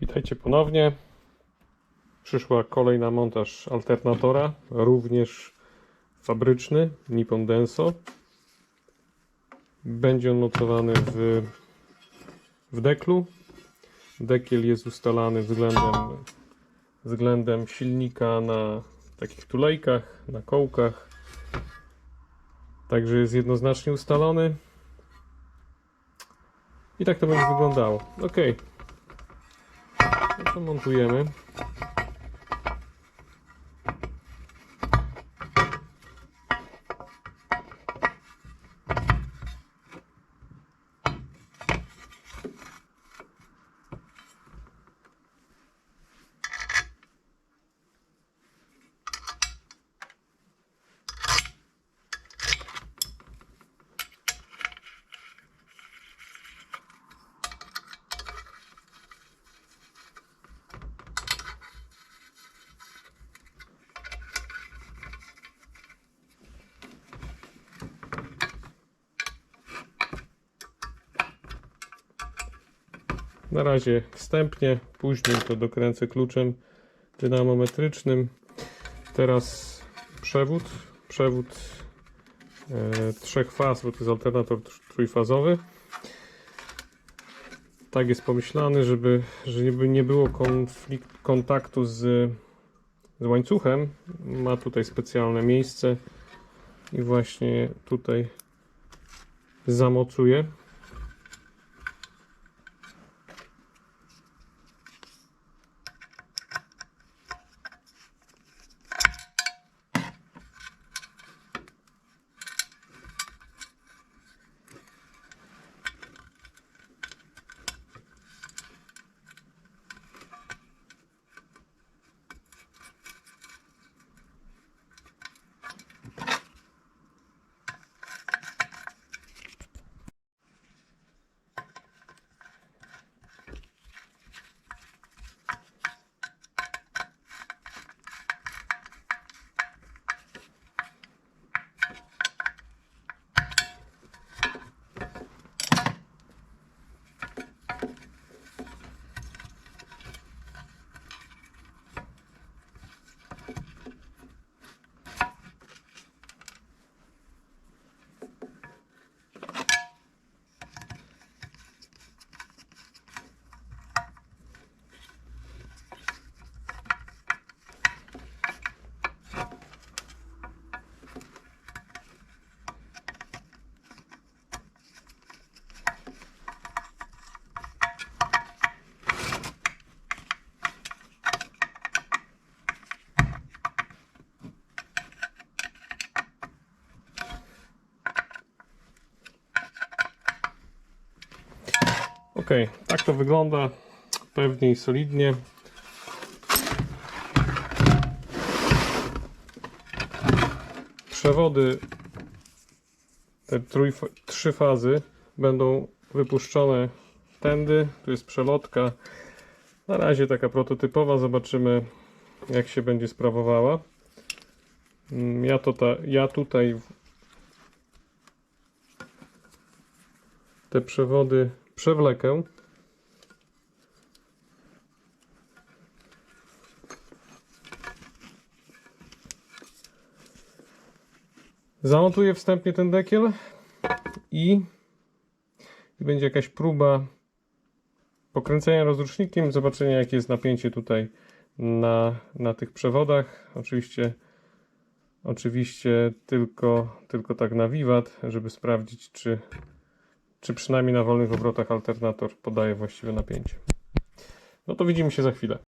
Witajcie ponownie. Przyszła kolej na montaż alternatora, również fabryczny, Nippon Denso. Będzie on mocowany w, w deklu. Dekiel jest ustalany względem, względem silnika na takich tulejkach, na kołkach. Także jest jednoznacznie ustalony. I tak to będzie wyglądało. Ok. No to montujemy. Na razie wstępnie, później to dokręcę kluczem dynamometrycznym. Teraz przewód, przewód e, trzech faz, bo to jest alternator tr- trójfazowy. Tak jest pomyślany, żeby, żeby nie było konflikt, kontaktu z, z łańcuchem. Ma tutaj specjalne miejsce i właśnie tutaj zamocuję. Ok, tak to wygląda. Pewnie i solidnie. Przewody, te trzy fazy będą wypuszczone tędy. Tu jest przelotka. Na razie taka prototypowa. Zobaczymy, jak się będzie sprawowała. Mm, Ja, to ta, ja tutaj te przewody przewlekę. Zamontuję wstępnie ten dekiel i, będzie jakaś próba pokręcenia rozrusznikiem, zobaczenia jakie jest napięcie tutaj na, na tych przewodach. Oczywiście oczywiście tylko, tylko tak na wiwat, żeby sprawdzić czy czy przynajmniej na wolnych obrotach alternator podaje właściwe napięcie. No to widzimy się za chwilę.